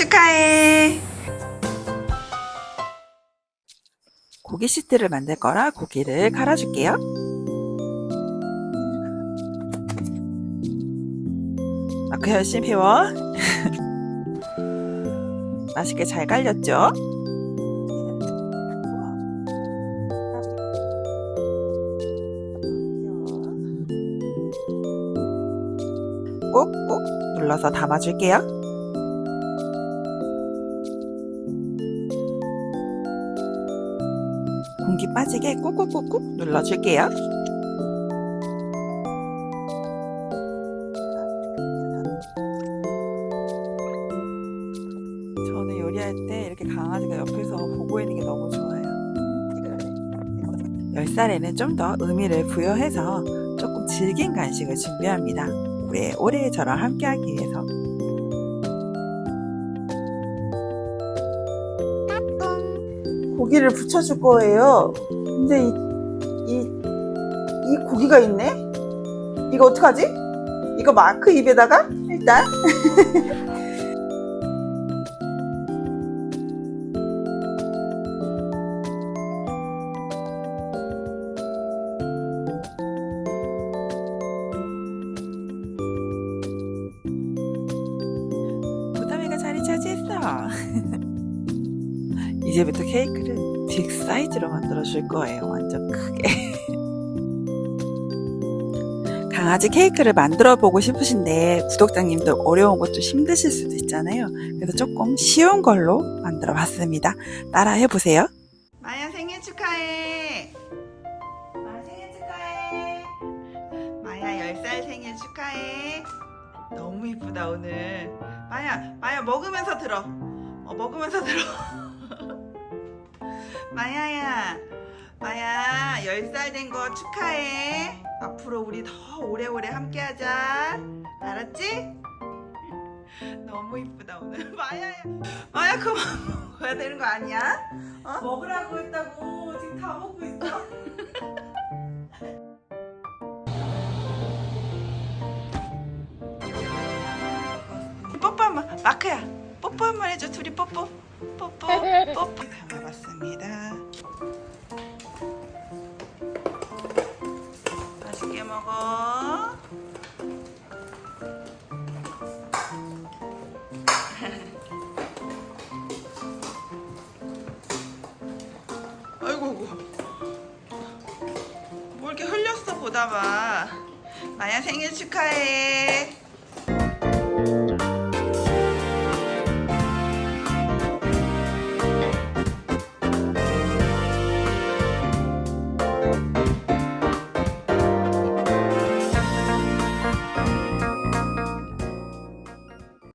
축하해. 고기 시트를 만들 거라 고기를 갈아줄게요. 마크 열심히 배워. 맛있게 잘 갈렸죠? 꾹꾹 눌러서 담아줄게요. 공기 빠지게 꾹꾹꾹꾹 눌러줄게요. 저는 요리할 때 이렇게 강아지가 옆에서 보고 있는 게 너무 좋아요. 10살에는 좀 더 의미를 부여해서 조금 질긴 간식을 준비합니다. 올해 저랑 함께하기 위해서. 고기를 붙여줄 거예요. 근데 이, 이, 이 고기가 있네? 이거 어떡하지? 이거 마크 입에다가 일단 차지했어. 이제부터 케이크를 빅 사이즈로 만들어 줄 거예요. 완전 크게. 강아지 케이크를 만들어 보고 싶으신데 구독자님도 어려운 것 좀 힘드실 수도 있잖아요. 그래서 조금 쉬운 걸로 만들어 봤습니다. 따라 해보세요. 마야 생일 축하해. 마야 생일 축하해. 마야 10살 생일 축하해. 너무 이쁘다 오늘. 마야, 마야 먹으면서 들어. 어, 먹으면서 들어. 마야야, 마야 10살 된 거 축하해. 앞으로 우리 더 오래오래 함께하자. 알았지? 너무 이쁘다 오늘. 마야야, 마야 그만 먹어야 되는 거 아니야? 어? 먹으라고 했다고 지금 다 먹고 있어. 뽀뽀 한번 마크야 뽀뽀 한 번 해줘. 둘이 뽀뽀. 뽀뽀 뽀뽀. 담아봤습니다. 맛있게 먹어. 아이고 뭐 이렇게 흘렸어 보다봐. 마야 생일 축하해